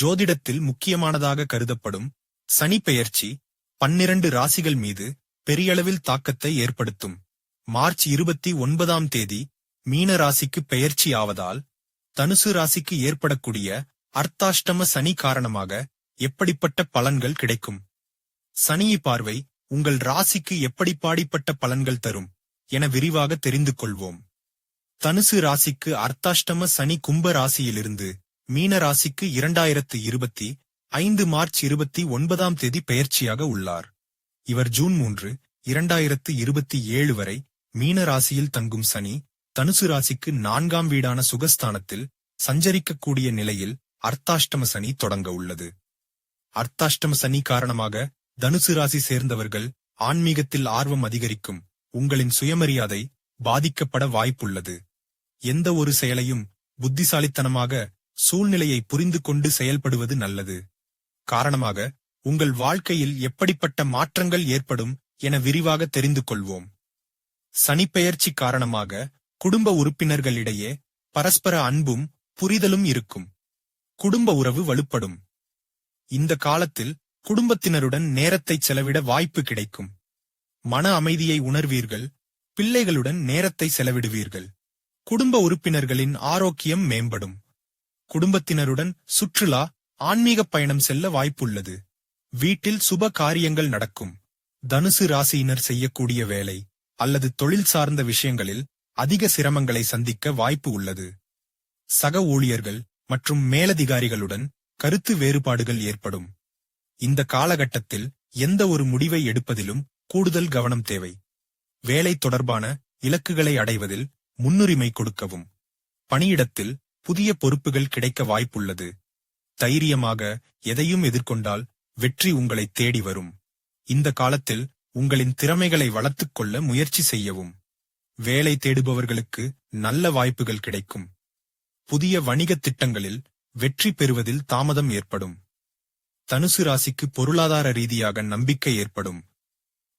ஜோதிடத்தில் முக்கியமானதாக கருதப்படும் சனி பெயர்ச்சி பன்னிரண்டு ராசிகள் மீது பெரியளவில் தாக்கத்தை ஏற்படுத்தும். மார்ச் இருபத்தி ஒன்பதாம் தேதி மீன ராசிக்கு பெயர்ச்சி ஆவதால் தனுசு ராசிக்கு ஏற்படக்கூடிய அர்த்தாஷ்டம சனி காரணமாக எப்படிப்பட்ட பலன்கள் கிடைக்கும்? சனி பார்வை உங்கள் ராசிக்கு எப்படி பாடிப்பட்ட பலன்கள் தரும் என விரிவாக தெரிந்து கொள்வோம். தனுசு ராசிக்கு அர்த்தாஷ்டம சனி கும்ப ராசியிலிருந்து மீனராசிக்கு இரண்டாயிரத்து இருபத்தி ஐந்து மார்ச் இருபத்தி ஒன்பதாம் தேதி பெயர்ச்சியாக உள்ளார். இவர் ஜூன் மூன்று இரண்டாயிரத்து இருபத்தி ஏழு வரை மீனராசியில் தங்கும் சனி தனுசு ராசிக்கு நான்காம் வீடான சுகஸ்தானத்தில் சஞ்சரிக்கக்கூடிய நிலையில் அர்த்தாஷ்டம சனி தொடங்க உள்ளது. அர்த்தாஷ்டம சனி காரணமாக தனுசு ராசி சேர்ந்தவர்கள் ஆன்மீகத்தில் ஆர்வம் அதிகரிக்கும் உங்களின் சுயமரியாதை பாதிக்கப்பட வாய்ப்புள்ளது. எந்த ஒரு செயலையும் புத்திசாலித்தனமாக சூழ்நிலையை புரிந்து கொண்டு செயல்படுவது நல்லது. காரணமாக உங்கள் வாழ்க்கையில் எப்படிப்பட்ட மாற்றங்கள் ஏற்படும் என விரிவாக தெரிந்து கொள்வோம் சனிப்பெயர்ச்சி காரணமாக குடும்ப உறுப்பினர்களிடையே பரஸ்பர அன்பும் புரிதலும் இருக்கும். குடும்ப உறவு வலுப்படும். இந்த காலத்தில் குடும்பத்தினருடன் நேரத்தை செலவிட வாய்ப்பு கிடைக்கும். மன அமைதியை உணர்வீர்கள் பிள்ளைகளுடன் நேரத்தை செலவிடுவீர்கள். குடும்ப உறுப்பினர்களின் ஆரோக்கியம் மேம்படும். குடும்பத்தினருடன் சுற்றுலா ஆன்மீக பயணம் செல்ல வாய்ப்புள்ளது. வீட்டில் சுப காரியங்கள் நடக்கும். தனுசு ராசியினர் செய்யக்கூடிய வேலை அல்லது தொழில் சார்ந்த விஷயங்களில் அதிக சிரமங்களை சந்திக்க வாய்ப்பு உள்ளது. சக ஊழியர்கள் மற்றும் மேலதிகாரிகளுடன் கருத்து வேறுபாடுகள் ஏற்படும். இந்த காலகட்டத்தில் எந்த ஒரு முடிவை எடுப்பதிலும் கூடுதல் கவனம் தேவை. வேலை தொடர்பான இலக்குகளை அடைவதில் முன்னுரிமை கொடுக்கவும். பணியிடத்தில் புதிய பொறுப்புகள் கிடைக்க வாய்ப்புள்ளது. தைரியமாக எதையும் எதிர்கொண்டால் வெற்றி உங்களை தேடி வரும். இந்த காலத்தில் உங்களின் திறமைகளை வளர்த்துக் கொள்ள முயற்சி செய்யவும். வேலை தேடுபவர்களுக்கு நல்ல வாய்ப்புகள் கிடைக்கும். புதிய வணிகத் திட்டங்களில் வெற்றி பெறுவதில் தாமதம் ஏற்படும். தனுசு ராசிக்கு பொருளாதார ரீதியாக நம்பிக்கை ஏற்படும்.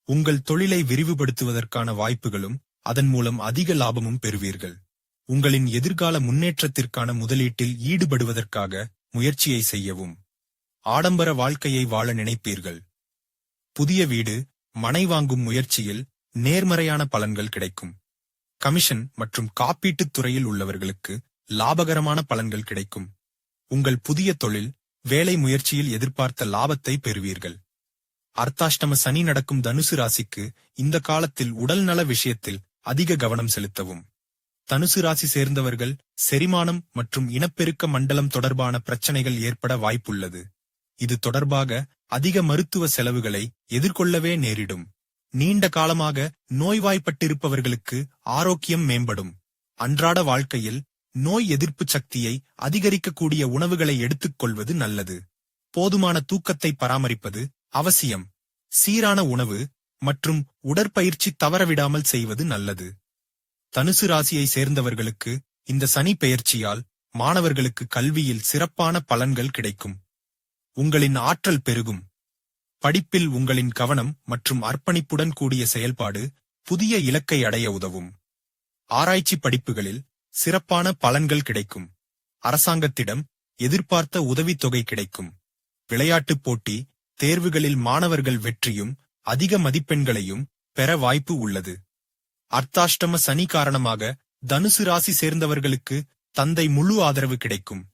உங்கள் தொழிலை விரிவுபடுத்துவதற்கான வாய்ப்புகளும் அதன் மூலம் அதிக லாபமும் பெறுவீர்கள். உங்களின் எதிர்கால முன்னேற்றத்திற்கான முதலீட்டில் ஈடுபடுவதற்காக முயற்சியை செய்யவும். ஆடம்பர வாழ்க்கையை வாழ நினைப்பீர்கள். புதிய வீடு மனை வாங்கும் முயற்சியில் நேர்மறையான பலன்கள் கிடைக்கும். கமிஷன் மற்றும் காப்பீட்டுத் துறையில் உள்ளவர்களுக்கு லாபகரமான பலன்கள் கிடைக்கும். உங்கள் புதிய தொழில் வேலை முயற்சியில் எதிர்பார்த்த லாபத்தை பெறுவீர்கள். அர்த்தாஷ்டம சனி நடக்கும் தனுசு ராசிக்கு இந்த காலத்தில் உடல் நல விஷயத்தில் அதிக கவனம் செலுத்தவும். தனுசு ராசி சேர்ந்தவர்கள் செரிமானம் மற்றும் இனப்பெருக்க மண்டலம் தொடர்பான பிரச்சனைகள் ஏற்பட வாய்ப்புள்ளது. இது தொடர்பாக அதிக மருத்துவ செலவுகளை எதிர்கொள்ளவே நேரிடும். நீண்ட காலமாக நோய்வாய்ப்பட்டிருப்பவர்களுக்கு ஆரோக்கியம் மேம்படும். அன்றாட வாழ்க்கையில் நோய் எதிர்ப்பு சக்தியை அதிகரிக்கக்கூடிய உணவுகளை எடுத்துக்கொள்வது நல்லது. போதுமான தூக்கத்தை பராமரிப்பது அவசியம். சீரான உணவு மற்றும் உடற்பயிற்சி தவறவிடாமல் செய்வது நல்லது. தனுசு ராசியை சேர்ந்தவர்களுக்கு இந்த சனி பெயர்ச்சியால் மாணவர்களுக்கு கல்வியில் சிறப்பான பலன்கள் கிடைக்கும். உங்களின் ஆற்றல் பெருகும். படிப்பில் உங்களின் கவனம் மற்றும் அர்ப்பணிப்புடன் கூடிய செயல்பாடு புதிய இலக்கை அடைய உதவும். ஆராய்ச்சி படிப்புகளில் சிறப்பான பலன்கள் கிடைக்கும். அரசாங்கத்திடம் எதிர்பார்த்த உதவித்தொகை கிடைக்கும். விளையாட்டுப் போட்டி தேர்வுகளில் மாணவர்கள் வெற்றியும் அதிக மதிப்பெண்களையும் பெற வாய்ப்பு உள்ளது. அர்த்தாஷ்டம சனி காரணமாக தனுசு ராசி சேர்ந்தவர்களுக்கு தந்தை முழு ஆதரவு கிடைக்கும்.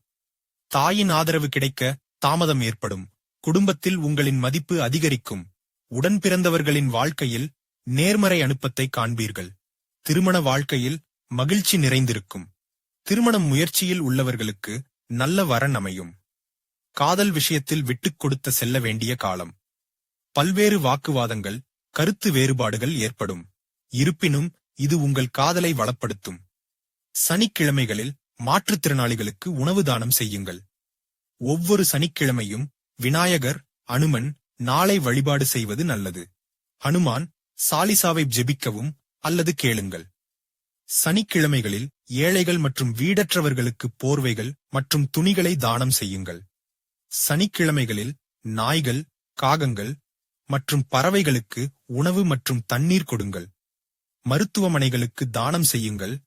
தாயின் ஆதரவு கிடைக்க தாமதம் ஏற்படும். குடும்பத்தில் உங்களின் மதிப்பு அதிகரிக்கும். உடன் பிறந்தவர்களின் வாழ்க்கையில் நேர்மறை அனுப்பத்தை காண்பீர்கள். திருமண வாழ்க்கையில் மகிழ்ச்சி நிறைந்திருக்கும். திருமணம் முயற்சியில் உள்ளவர்களுக்கு நல்ல வரன் அமையும். காதல் விஷயத்தில் விட்டுக் கொடுத்த செல்ல வேண்டிய காலம். பல்வேறு வாக்குவாதங்கள் கருத்து வேறுபாடுகள் ஏற்படும். இருப்பினும் இது உங்கள் காதலை வளப்படுத்தும். சனிக்கிழமைகளில் மாற்றுத்திறனாளிகளுக்கு உணவு தானம் செய்யுங்கள். ஒவ்வொரு சனிக்கிழமையும் விநாயகர் அனுமன் நாளை வழிபாடு செய்வது நல்லது. ஹனுமான் சாலிசாவை ஜெபிக்கவும் அல்லது கேளுங்கள். சனிக்கிழமைகளில் ஏழைகள் மற்றும் வீடற்றவர்களுக்கு போர்வைகள் மற்றும் துணிகளை தானம் செய்யுங்கள். சனிக்கிழமைகளில் நாய்கள் காகங்கள் மற்றும் பறவைகளுக்கு உணவு மற்றும் தண்ணீர் கொடுங்கள். மருத்துவமனைகளுக்கு தானம் செய்யுங்கள்.